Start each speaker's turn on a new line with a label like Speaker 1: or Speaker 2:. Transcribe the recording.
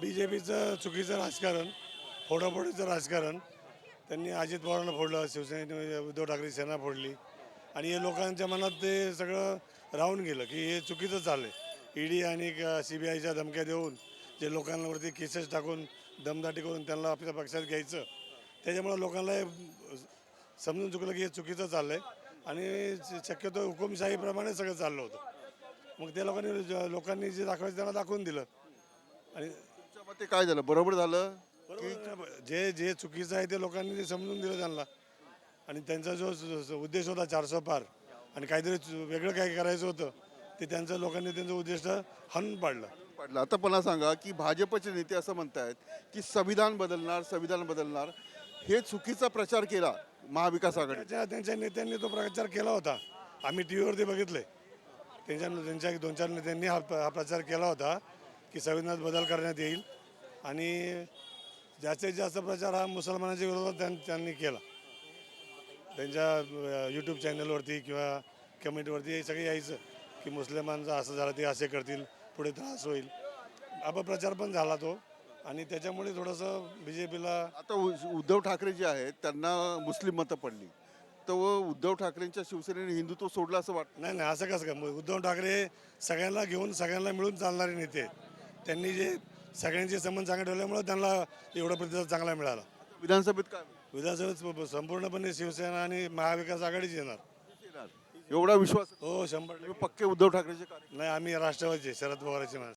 Speaker 1: B J पीचं चुकीचं राजकारण फोडाफोडीचं राजकारण त्यांनी अजित पवारांना फोडलं शिवसेनेने उद्धव ठाकरे सेना फोडली. आणि हे लोकांच्या मनात ते सगळं राहून गेलं की हे चुकीचं चाललं ईडी आणि सी बी आयच्या धमक्या देऊन जे लोकांवरती केसेस टाकून दमदाटी करून त्यांना आपल्या पक्षात घ्यायचं त्याच्यामुळं लोकांना हे समजून चुकलं की हे चुकीचं चाललं आहे आणि शक्यतो हुकुमशाहीप्रमाणे सगळं चाललं होतं. मग त्या लोकांनी ज- लोकांनी जे दाखवायचं त्यांना दाखवून दिलं. आणि
Speaker 2: मते काय झालं? बरोबर झालं?
Speaker 1: ना? जे जे चुकीचं आहे ते लोकांनी ते समजून दिलं त्यांना. आणि त्यांचा जो स- स- उद्देश होता चारशे पार आणि काहीतरी चु- वेगळं काही करायचं होतं ते त्यांचं लोकांनी त्यांचं उद्दिष्ट हाणून पाडलं.
Speaker 2: पडलं. आता मला सांगा की भाजपचे नेते असं म्हणतायत की संविधान बदलणार संविधान बदलणार. हे चुकीचा प्रचार केला महाविकास आघाडी.
Speaker 1: त्याच्या त्यांच्या नेत्यांनी तो प्रचार केला होता. आम्ही टी व्हीवरती बघितले त्यांच्या त्यांच्या दोन चार नेत्यांनी हा हा प्रचार केला होता की संविधानात बदल करण्यात येईल. आणि जास्तीत जास्त प्रचार हा मुसलमानाच्या विरोधात त्यां- त्यांनी केला. त्यांच्या यूट्यूब चॅनलवरती किंवा कमेंटवरती हे सगळे यायचं की मुस्लिमांचं असं झालं ते असे करतील पुढे त्रास होईल. अपप्रचार पण झाला तो आणि त्याच्यामुळे थोडंसं बी जे पीला
Speaker 2: आता उ- उद्धव ठाकरे जे आहेत त्यांना मुस्लिम मतं पडली. तर उद्धव ठाकरेंच्या शिवसेनेने हिंदुत्व सोडलं असं वाटतं
Speaker 1: नाही नाही असं कसं काय? उद्धव ठाकरे सगळ्यांना घेऊन सगळ्यांना मिळून चालणारे नेते आहेत. त्यांनी जे सगळ्यांचे संबंध चांगले ठेवल्यामुळे त्यांना एवढा प्रतिसाद चांगला मिळाला.
Speaker 2: विधानसभेत काय?
Speaker 1: विधानसभेत संपूर्णपणे शिवसेना आणि महाविकास आघाडीच येणार.
Speaker 2: एवढा विश्वास?
Speaker 1: हो शंभर टक्के.
Speaker 2: पक्के उद्धव ठाकरेचे
Speaker 1: नाही आम्ही राष्ट्रवादीचे शरद पवारांचे माणसं.